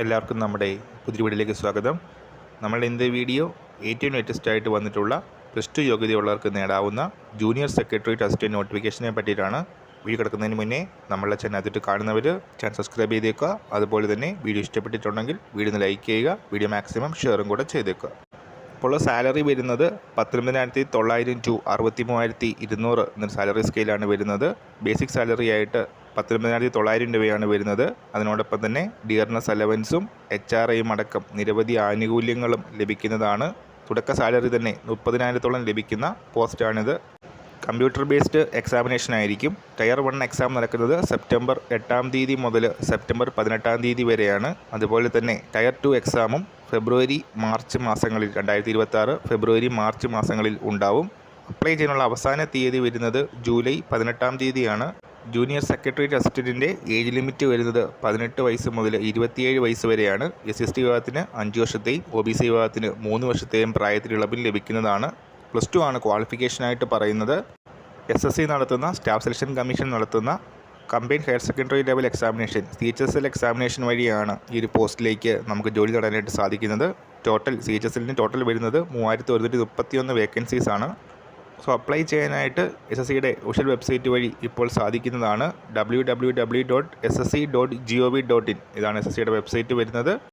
എല്ലാവർക്കും നമ്മുടെ പുതിയ വീഡിയോയിലേക്ക് സ്വാഗതം. നമ്മളുടെ ഇന്നത്തെ വീഡിയോ ഏറ്റവും ലേറ്റസ്റ്റ് ആയിട്ട് വന്നിട്ടുള്ള പ്ലസ് ടു യോഗ്യതയുള്ളവർക്ക് നേടാവുന്ന ജൂനിയർ സെക്രട്ടറി ടെസ്റ്റ് നോട്ടിഫിക്കേഷനെ പറ്റിയിട്ടാണ് വീഡിയോ കിടക്കുന്നതിന് മുന്നേ നമ്മളെ ചാനൽ അതിട്ട് കാണുന്നവർ ചാനൽ സബ്സ്ക്രൈബ് ചെയ്തേക്കുക. അതുപോലെ തന്നെ വീഡിയോ ഇഷ്ടപ്പെട്ടിട്ടുണ്ടെങ്കിൽ വീഡിയോ ലൈക്ക് ചെയ്യുക വീഡിയോ മാക്സിമം ഷെയറും കൂടെ ചെയ്തേക്കുക. ഇപ്പോൾ സാലറി വരുന്നത് പത്തൊൻപതിനായിരത്തി തൊള്ളായിരം ടു അറുപത്തി മൂവായിരത്തി ഇരുന്നൂറ് എന്നൊരു സാലറി സ്കെയിലാണ് വരുന്നത്. ബേസിക് സാലറി ആയിട്ട് പത്തൊൻപതിനായിരത്തി തൊള്ളായിരം രൂപയാണ് വരുന്നത്. അതിനോടൊപ്പം തന്നെ ഡിയർനസ് അലവൻസും എച്ച് ആർ ഐയും അടക്കം നിരവധി ആനുകൂല്യങ്ങളും ലഭിക്കുന്നതാണ്. തുടക്ക സാലറി തന്നെ മുപ്പതിനായിരത്തോളം ലഭിക്കുന്ന പോസ്റ്റാണിത്. കമ്പ്യൂട്ടർ ബേസ്ഡ് എക്സാമിനേഷൻ ആയിരിക്കും. ടയർ വൺ എക്സാം നടക്കുന്നത് സെപ്റ്റംബർ എട്ടാം തീയതി മുതൽ സെപ്റ്റംബർ പതിനെട്ടാം തീയതി വരെയാണ്. അതുപോലെ തന്നെ ടയർ ടു എക്സാമും ഫെബ്രുവരി മാർച്ച് മാസങ്ങളിൽ രണ്ടായിരത്തി ഫെബ്രുവരി മാർച്ച് മാസങ്ങളിൽ ഉണ്ടാവും. അപ്ലൈ ചെയ്യാനുള്ള അവസാന തീയതി വരുന്നത് ജൂലൈ പതിനെട്ടാം തീയതിയാണ്. ജൂനിയർ സെക്രട്ടറി അസിസ്റ്റന്റിന്റെ ഏജ് ലിമിറ്റ് വരുന്നത് പതിനെട്ട് വയസ്സ് മുതൽ ഇരുപത്തിയേഴ് വയസ്സ് വരെയാണ്. എസ് എസ് ടി വിഭാഗത്തിന് അഞ്ച് വർഷത്തെയും ഒ ബി സി വിഭാഗത്തിന് മൂന്ന് വർഷത്തെയും പ്രായത്തിൽ ഇളവിൽ ലഭിക്കുന്നതാണ്. പ്ലസ് ടു ആണ് ക്വാളിഫിക്കേഷനായിട്ട് പറയുന്നത്. എസ് എസ് സി നടത്തുന്ന സ്റ്റാഫ് സെലക്ഷൻ കമ്മീഷൻ നടത്തുന്ന combine higher secondary level examination C H S L examination വഴിയാണ് ഈ ഒരു പോസ്റ്റിലേക്ക് നമുക്ക് ജോലി നേടാനായിട്ട് സാധിക്കുന്നത്. ടോട്ടൽ സി എച്ച് എസ് എല്ലിന് ടോട്ടൽ വരുന്നത് മൂവായിരത്തി ഒരുന്നൂറ്റി മുപ്പത്തിയൊന്ന് വേക്കൻസീസ് ആണ്. സോ അപ്ലൈ ചെയ്യാനായിട്ട് എസ് എസ് സിയുടെ ഒഫീഷ്യൽ വെബ്സൈറ്റ് വഴി ഇപ്പോൾ സാധിക്കുന്നതാണ് W W W dot S S C dot G O V dot in ഇതാണ് എസ് എസ് സിയുടെ വെബ്സൈറ്റ് വരുന്നത്.